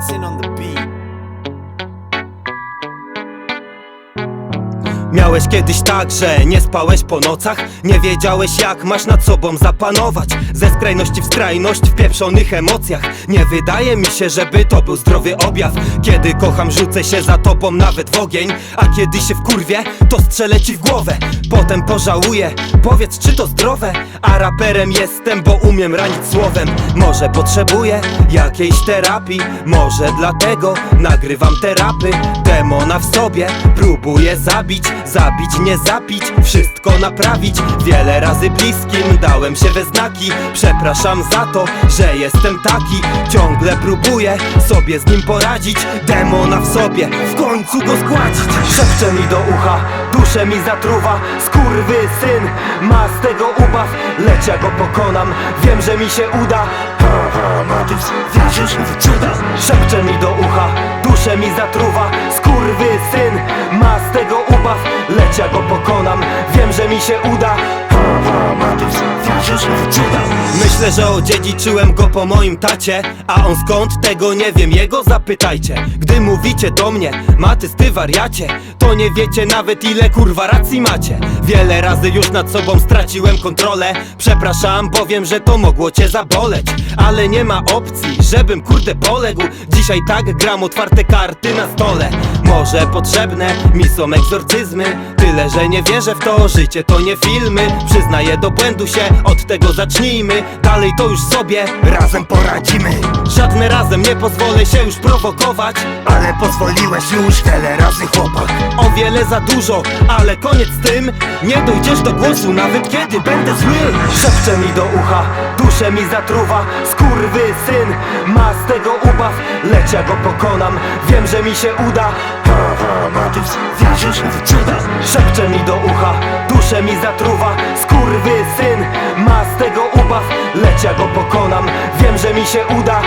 Gets on the beat. Miałeś kiedyś tak, że nie spałeś po nocach? Nie wiedziałeś jak masz nad sobą zapanować? Ze skrajności w skrajność w pieprzonych emocjach. Nie wydaje mi się, żeby to był zdrowy objaw. Kiedy kocham rzucę się za tobą nawet w ogień. A kiedy się wkurwię, to strzelę ci w głowę. Potem pożałuję, powiedz czy to zdrowe? A raperem jestem, bo umiem ranić słowem. Może potrzebuję jakiejś terapii. Może dlatego nagrywam terapy. Demona w sobie próbuję zabić Zabić, nie zapić, wszystko naprawić. Wiele razy bliskim dałem się we znaki. Przepraszam za to, że jestem taki. Ciągle próbuję sobie z nim poradzić Demona w sobie, w końcu go zgładzić. Szepcze mi do ucha, duszę mi zatruwa. Skurwy syn, ma z tego ubaw. Lecz ja go pokonam, wiem, że mi się uda. Haha, Matys, wierzysz w cuda? Szepcze mi do ucha, duszę mi zatruwa. Skurwy syn, ma z tego Lecz ja go pokonam, wiem, że mi się uda. Myślę, że odziedziczyłem go po moim tacie. A on skąd? Tego nie wiem, jego zapytajcie. Gdy mówicie do mnie, Matys ty wariacie. To nie wiecie nawet ile kurwa racji macie. Wiele razy już nad sobą straciłem kontrolę. Przepraszam, bo wiem, że to mogło cię zaboleć. Ale nie ma opcji, żebym kurde poległ. Dzisiaj tak gram otwarte karty na stole Może potrzebne mi są egzorcyzmy. Tyle, że nie wierzę w to, życie to nie filmy. Przyznaję do błędu się, od tego zacznijmy. Dalej to już sobie Razem poradzimy. Żadne razem nie pozwolę się już prowokować. Ale pozwoliłeś już wiele razy chłopak. O wiele za dużo, ale koniec z tym. Nie dojdziesz do głosu nawet kiedy będę zły. Szepcze mi do ucha, duszę mi zatruwa. Skurwy syn, ma z tego ubaw Lecz ja go pokonam, wiem, że mi się uda Haha, Matys, wierzysz w cuda. Szepcze mi do ucha, duszę mi zatruwa. Skurwy syn, ma z tego ubaw Lecz ja go pokonam, wiem, że mi się uda